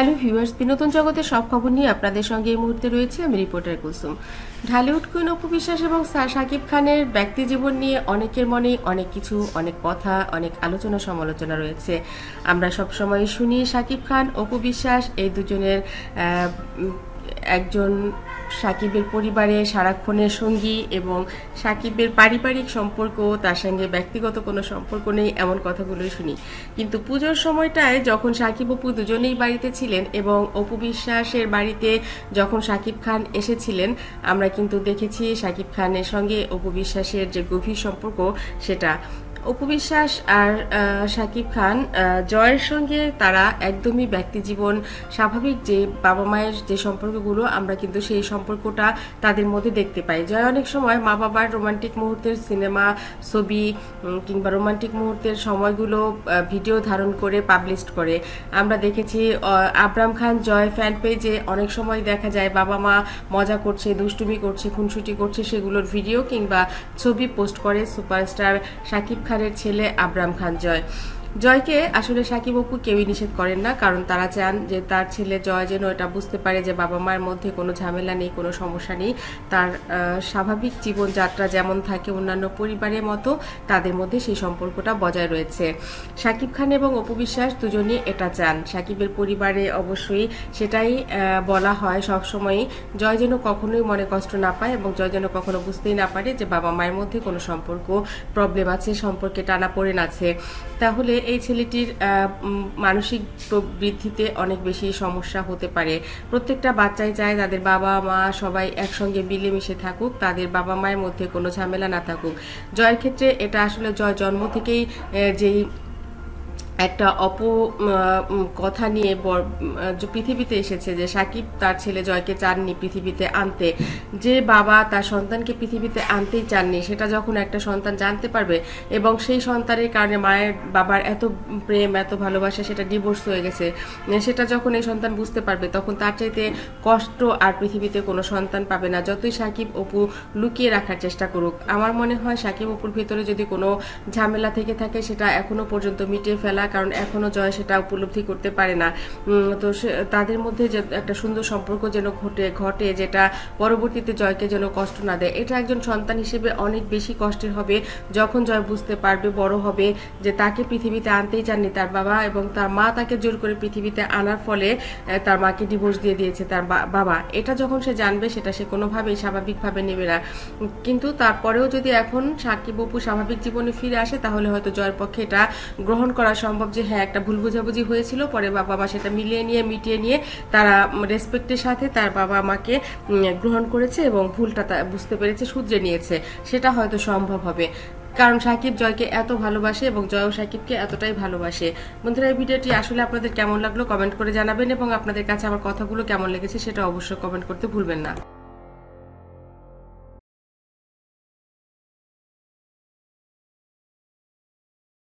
Hello viewers, বিনোদন জগতের সব খবর নিয়ে আপনাদের সঙ্গে এই মুহূর্তে রয়েছে আমি রিপোর্টার কুসুম ঢালিউড কুইন অপু বিশ্বাস এবং স্যার শাকিব খানের ব্যক্তি জীবন নিয়ে অনেকের মনে অনেক কিছু, অনেক কথা, অনেক আলোচনা সমালোচনা রয়েছে। আমরা সবসময় শুনি সাকিব খান, অপু বিশ্বাস, এই দুজনের একজন সাকিবের পরিবারে সারাক্ষণের সঙ্গী এবং সাকিবের পারিবারিক সম্পর্ক তার সঙ্গে ব্যক্তিগত কোনো সম্পর্ক নেই, এমন কথাগুলোই শুনি। কিন্তু পুজোর সময়টায় যখন সাকিব অপু দুজনেই বাড়িতে ছিলেন এবং অপু বিশ্বাসের বাড়িতে যখন সাকিব খান এসেছিলেন, আমরা কিন্তু দেখেছি সাকিব খানের সঙ্গে অপু বিশ্বাসের যে গভীর সম্পর্ক, সেটা অপু বিশ্বাস আর শাকিব খান জয়ের সঙ্গে তারা একদমই ব্যক্তি জীবন স্বাভাবিক যে বাবা মায়ের যে সম্পর্কগুলো, আমরা কিন্তু সেই সম্পর্কটা তাদের মধ্যে দেখতে পাই। জয় অনেক সময় মা বাবার রোমান্টিক মুহূর্তের সিনেমা ছবি কিংবা রোমান্টিক মুহূর্তের সময়গুলো ভিডিও ধারণ করে পাবলিশ করে। আমরা দেখেছি আবরাম খান, জয় ফ্যান পেজে অনেক সময় দেখা যায় বাবা মা মজা করছে, দুষ্টুমি করছে, খুনসুটি করছে, সেগুলোর ভিডিও কিংবা ছবি পোস্ট করে সুপারস্টার শাকিব খানের ছেলে আবরাম খান জয়। জয়কে আসলে সাকিব অপু কেউই নিষেধ করেন না, কারণ তারা চান যে তার ছেলে জয় যেন এটা বুঝতে পারে যে বাবা মায়ের মধ্যে কোনো ঝামেলা নেই, কোনো সমস্যা নেই। তার স্বাভাবিক জীবনযাত্রা যেমন থাকে অন্যান্য পরিবারের মতো, তাদের মধ্যে সেই সম্পর্কটা বজায় রয়েছে। সাকিব খান এবং অপু বিশ্বাস দুজনই এটা চান। সাকিবের পরিবারে অবশ্যই সেটাই বলা হয় সবসময়ই, জয় যেন কখনোই মনে কষ্ট না পায় এবং জয় যেন কখনো বুঝতেই না পারে যে বাবা মায়ের মধ্যে কোনো সম্পর্ক প্রবলেম আছে, সম্পর্কে টানা পড়েন আছে। তাহলে এই ছেলেটির মানসিক বৃদ্ধিতে অনেক বেশি সমস্যা হতে পারে। প্রত্যেকটা বাচ্চাই চায় তাদের বাবা, মা সবাই একসঙ্গে মিলেমিশে থাকুক, তাদের বাবা মায়ের মধ্যে কোনো ঝামেলা না থাকুক। জয়ের ক্ষেত্রে এটা আসলে জয় জন্ম থেকেই যেই একটা অপ কথা নিয়ে পৃথিবীতে এসেছে যে সাকিব তার ছেলে জয়কে চাননি পৃথিবীতে আনতে। যে বাবা তার সন্তানকে পৃথিবীতে আনতেই চাননি, সেটা যখন একটা সন্তান জানতে পারবে এবং সেই সন্তানের কারণে মায়ের, বাবার এত প্রেম, এত ভালোবাসা, সেটা ডিভোর্স হয়ে গেছে। সেটা যখন এই সন্তান বুঝতে পারবে, তখন তার চাইতে কষ্ট আর পৃথিবীতে কোনো সন্তান পাবে না। যতই সাকিব, অপু লুকিয়ে রাখার চেষ্টা করুক, আমার মনে হয় সাকিব, অপুর ভিতরে যদি কোনো ঝামেলা থেকে থাকে, সেটা এখনও পর্যন্ত মিটিয়ে ফেলা কারণ এখনও জয় সেটা উপলব্ধি করতে পারে না। তো তাদের মধ্যে যে একটা সুন্দর সম্পর্ক যেন ঘটে ঘটে, যেটা পরবর্তীতে জয়কে যেন কষ্ট না দেয়, এটা একজন সন্তান হিসেবে অনেক বেশি কষ্টের হবে। যখন জয় বুঝতে পারবে, বড় হবে যে তাকে পৃথিবীতে আনতেই চাননি তার বাবা এবং তার মা তাকে জোর করে পৃথিবীতে আনার ফলে তার মাকে ডিভোর্স দিয়ে দিয়েছে তার বাবা। এটা যখন সে জানবে, সেটা সে কোনোভাবেই স্বাভাবিকভাবে নেবে না। কিন্তু তারপরেও যদি এখন সাকিব অপু স্বাভাবিক জীবনে ফিরে আসে, তাহলে হয়তো জয়ের পক্ষে এটা গ্রহণ করা সম্ভব যে হ্যাঁ একটা ভুল বোঝাবুঝি হয়েছিল, পরে বাবা মা সেটা মিলিয়ে নিয়ে, মিটিয়ে নিয়ে তারা রেসপেক্টের সাথে তার বাবা মাকে গ্রহণ করেছে এবং ভুলটা বুঝতে পেরেছে, শুধরে নিয়েছে। সেটা হয়তো সম্ভব হবে। কারণ সাকিব জয়কে এত ভালোবাসে এবং জয়ও সাকিবকে এতটাই ভালোবাসে। বন্ধুরা, এই ভিডিওটি আসলে আপনাদের কেমন লাগল কমেন্ট করে জানাবেন এবং আপনাদের কাছে আমার কথাগুলো কেমন লেগেছে সেটা অবশ্যই কমেন্ট করতে ভুলবেন না।